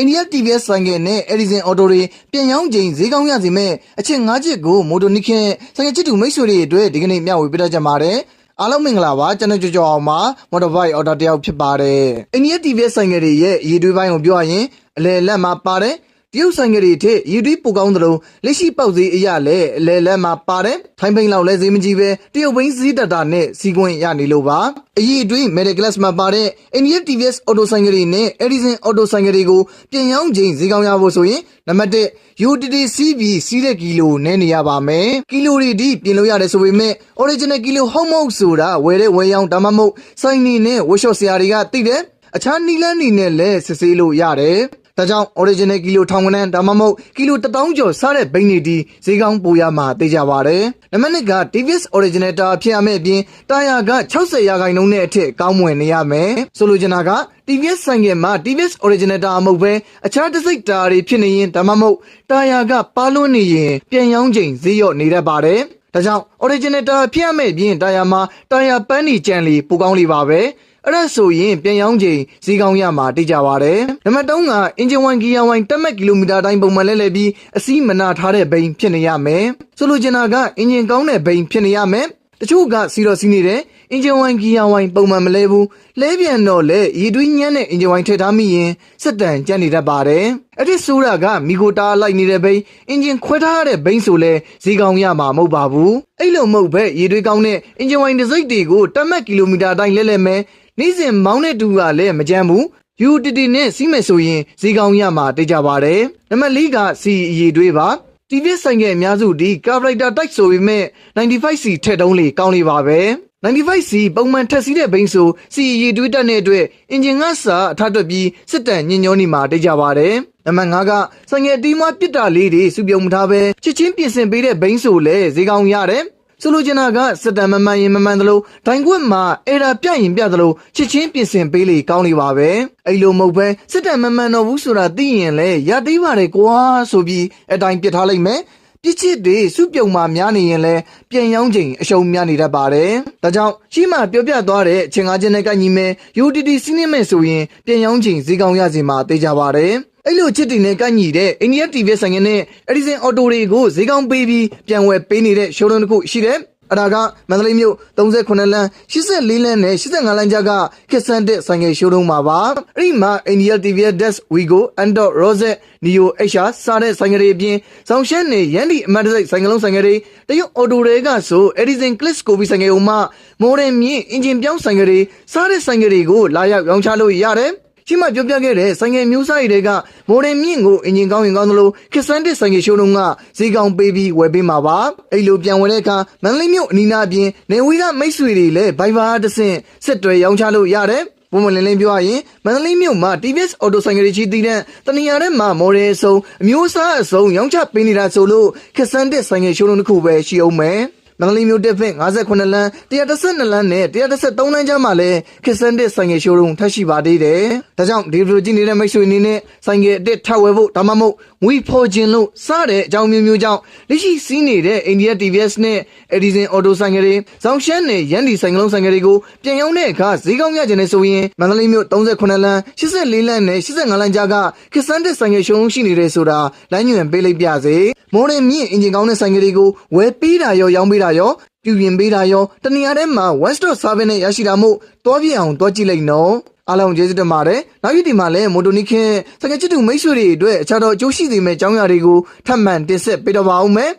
အိန္ဒိယ TVS ဆိုင်ကယ်နဲ့ Edison Auto တွေပြန်ရောင်းချိန်ဈေးကောင်းရစီမဲ့အချက်၅ချက်ကိုမိုတိုနိခင်ဆိုင်ကယ်ချစ်သူမိတ်ဆွေတွေအတွက်ဒီကနေ့မျှဝေပေးတော့ကြပါတယ်အားလုံးမင်္ဂလာပါကျွန်တော်ကြောကြောအောင်ပါမော်တော်ဘိုက်အော်ဒါတယောက်ဖြစ်ပါတယ်အိန္ဒိယ TVS ဆိုင်ကယ်တွေရဲ့ရည်တွေးပိုင်းကိုပြောရရင်အလဲလက်မှာပါတယ် တရုတ်ဆိုင်ကလေးထက်ရည်တွေးပိုကောင်းသလိုလက်ရှိပေါက်ဈေးအရလည်းအလဲလက်မှာပါတယ်ထိုင်းပိန်လောက်လဲဈေးမကြီးပဲတရုတ်ဘိန်းဈေးတတာနဲ့စီကွင်းရနေလို့ပါအရေးအတွင်း Medical Class မှာပါတဲ့ Indian TVS Auto ဆိုင်ကလေးနဲ့ Edison Auto ဆိုင်ကလေးကိုပြင်ရောင်းချိန်ဈေးကောင်းရဖို့ဆိုရင်နံပါတ်1 UTT CV စီးတဲ့ကီလိုနည်းနေရပါမယ်ကီလိုတွေဒီပြင်လို့ရတယ်ဆိုပေမဲ့ Original ကီလိုဟုတ်မဟုတ်ဆိုတာဝယ်တဲ့ဝယ်ရောင်းဒါမှမဟုတ်စိုင်းနေနဲ့ workshop ဆရာတွေကသိတယ်အခြားနီလန်းနေနဲ့လည်းစစ်ဆေးလို့ရတယ် ဒါကြောင့် original ကီလိုထောင်ကနန်းဒါမှမဟုတ်ကီလို1000ကျော်စားတဲ့ဘိန်းတွေဒီဈေးကောင်းပိုရမှာသိကြပါတယ်။နံပါတ်1က TVS original တာဖြစ်ရမယ့်အပြင်တာယာက60ရာခိုင်နှုန်းနဲ့အထက်ကောင်းမွန်နေရမယ်။ဆိုလိုချင်တာက TVS ဆိုင်ကမှာ TVS original တာမဟုတ်ပဲအခြားတစ်စိတ်တာတွေဖြစ်နေရင်ဒါမှမဟုတ်တာယာကပါလွန်းနေရင်ပြန်ရောင်းချိန်ဈေးရော့နေတတ်ပါတယ်။ဒါကြောင့် original တာဖြစ်ရမယ့်အပြင်တာယာမှာတာယာပန်းနီကြံလီပိုကောင်းလေးပါပဲ။ အဲ့ဒါဆိုရင်ပြန်ရောင်းချိန်ဈေးကောင်းရမှာတိကျပါတယ်။နံပါတ်3ကအင်ဂျင်1ဂီယာ1တက်မက်ကီလိုမီတာတိုင်းပုံမှန်လဲလဲပြီးအစီးမနာထားတဲ့ဘိန်းဖြစ်နေရမယ်။ဆိုလိုချင်တာကအင်ဂျင်ကောင်းတဲ့ဘိန်းဖြစ်နေရမယ်။တချို့ကစီတော့စီးနေတယ်အင်ဂျင်1ဂီယာ1ပုံမှန်မလဲဘူးလဲပြန်တော့လေရည်တွင်းညမ်းတဲ့အင်ဂျင်1ထည့်ထားမိရင်စက်တန်ကြက်နေတတ်ပါတယ်။အဲ့ဒီဆိုးတာကမီကိုတာလိုက်နေတဲ့ဘိန်းအင်ဂျင်ခွဲထားတဲ့ဘိန်းဆိုလဲဈေးကောင်းရမှာမဟုတ်ပါဘူး။အဲ့လိုမဟုတ်ပဲရည်တွင်းကောင်းတဲ့အင်ဂျင်1တစ်စိတ်တွေကိုတက်မက်ကီလိုမီတာတိုင်းလဲလဲမယ် နေ့စဉ်မောင်းတဲ့တူကလည်းမကြမ်းဘူး UTT နဲ့စီးမယ်ဆိုရင်ဈေးကောင်းရမှာတိတ်ကြပါတယ်နံပါတ်၄က C အရေးတွေးပါ TV ဆိုင်ကအများစုဒီ carburetor type ဆိုပေမဲ့ 95C ထက်တုံးလေကောင်းလေပါပဲ 95C ပုံမှန်ထက်စီးတဲ့ဘိန်းဆို C အရေးတွေးတက်တဲ့အတွက်အင်ဂျင်ကစာအထတွက်ပြီးစစ်တန်ညင်ညောနေမှာတိတ်ကြပါတယ်နံပါတ်5ကဆိုင်ငယ်တီးမပြစ်တာလေးတွေစုပြုံမထားပဲချစ်ချင်းပြင်ဆင်ပေးတဲ့ဘိန်းဆိုလဲဈေးကောင်းရတယ် ဆိုလိုချင်တာကစက်တံမမှန်ရင်မမှန်သလိုဒိုင်ခွက်မှာအဲ့ဒါပြရင်ပြသလိုချစ်ချင်းပြင်ဆင်ပေးလေကောင်းနေပါပဲအဲ့လိုမဟုတ်ပဲစက်တံမမှန်တော့ဘူးဆိုတာသိရင်လေရတိပါတယ်ကွာဆိုပြီးအတိုင်းပြစ်ထားလိုက်မယ် ပြစ်ချစ်တွေစုပြုံမှများနေရင်လည်းပြန်ရောင်းချိန်အရှုံးများနေတတ်ပါတယ်။ဒါကြောင့်ရှိမှပြောပြသွားတဲ့အချိန်ကားချင်းနဲ့ကညီမဲ့ UTT စီးနေမဲ့ဆိုရင်ပြန်ရောင်းချိန်ဈေးကောင်းရစီမှာသိကြပါတယ်။အဲ့လိုချစ်တင်နဲ့ကန့်ညီတဲ့အိန္ဒိယ TV ဆိုင်ငယ်နဲ့ Edison Auto တွေကိုဈေးကောင်းပေးပြီးပြန်ဝယ်ပေးနေတဲ့ showroom တစ်ခုရှိတဲ့ အဲ့ဒါကမန္တလေးမြို့38လမ်း84လမ်းနဲ့85လမ်းကြားကခက်ဆန်တဲ့ဆိုင်ငယ်ရှိုးတုံးမှာပါအဲ့ဒီမှာ India TV Desk Wigo Android Rose Neo HR စားတဲ့ဆိုင်ငယ်တွေအပြင်ဇောင်ရှမ်းနေရန်ဒီအမတ်တစိတ်ဆိုင်ကလုံးဆိုင်ငယ်တွေတရုတ်အော်တိုတွေကဆို Edison Clips ကိုပြီးဆိုင်ငယ်ဥမှာမိုဒယ်မြင့်အင်ဂျင်ပြောင်းဆိုင်ငယ်တွေစားတဲ့ဆိုင်ငယ်တွေကိုလာရောက်ရောင်းချလို့ရတယ် ရှိမှပြောပြခဲ့တဲ့ဆိုင်ငယ်မျိုးစားတွေကမိုဒယ်မြင့်ကိုအင်ဂျင်ကောင်းရင်ကောင်းသလိုခက်ဆန်တစ်ဆိုင်ငယ်ရှိုးလုံးကဈေးကောင်းပေးပြီးဝယ်ပေးမှာပါအဲ့လိုပြန်ဝယ်တဲ့အခါမန္တလေးမြို့အနီးနားအပြင်နေဝီကမိတ်ဆွေတွေလည်းဘိုင်ဘာတစ်ဆင့်ဆက်တွဲရောင်းချလို့ရတယ်ပုံမှန်လင်းလင်းပြောရရင်မန္တလေးမြို့မှာ TVS Auto ဆိုင်ကယ်ကြီးတည်တဲ့တနေရာထဲမှာမော်ဒယ်အစုံအမျိုးအစားအစုံရောင်းချပေးနေတာဆိုလို့ခက်ဆန်တစ်ဆိုင်ကယ်ရှိုးလုံးတစ်ခုပဲရှိအောင်မယ် မန္တလေးမြို့တက်ဖက်58လမ်း112လမ်းနဲ့113လမ်းကြားမှာလည်းခစ်စန်တစ်ဆိုင်ငယ်ရှိုးရုံထပ်ရှိပါသေးတယ်။ဒါကြောင့်ဒီဗီဒီယိုကြည့်နေတဲ့မိတ်ဆွေအနေနဲ့ဆိုင်ငယ်အစ်ထပ်ဝယ်ဖို့ဒါမှမဟုတ်ငွေဖော်ခြင်းလို့စတဲ့အကြောင်းမျိုးမျိုးကြောင့်လက်ရှိစီးနေတဲ့ India TVS နဲ့ Edison Auto ဆိုင်ငယ်တွေဇောင်ရှမ်းနဲ့ရန်ဒီဆိုင်ကလုံးဆိုင်ငယ်တွေကိုပြန်ရောင်းတဲ့အခါဈေးကောင်းရခြင်းနဲ့ဆိုရင်မန္တလေးမြို့38လမ်း84လမ်းနဲ့85လမ်းကြားကခစ်စန်တစ်ဆိုင်ငယ်ရှိုးရုံရှိနေတယ်ဆိုတာလမ်းညွှန်ပေးလိုက်ပြစေ။မိုးရင်မြင့်အင်ဂျင်ကောင်းတဲ့ဆိုင်ငယ်တွေကိုဝယ်ပေးတာရောရောင်းပေးတာရောပြုပြင်ပေးတာရောတနေရာထဲမှာ one stop service နဲ့ရရှိတာမို့တွားပြအောင်တွားကြည့်လိုက်နော်အားလုံးကျေးဇူးတင်ပါတယ်နောက်ရက်ဒီမှာလည်းမိုတိုနီခင်စကချစ်တူမိတ်ဆွေတွေအတွက်အခြားသောအကျိုးရှိစေမယ့်အကြောင်းအရာတွေကိုထပ်မံတင်ဆက်ပေးတော့ပါဦးမယ်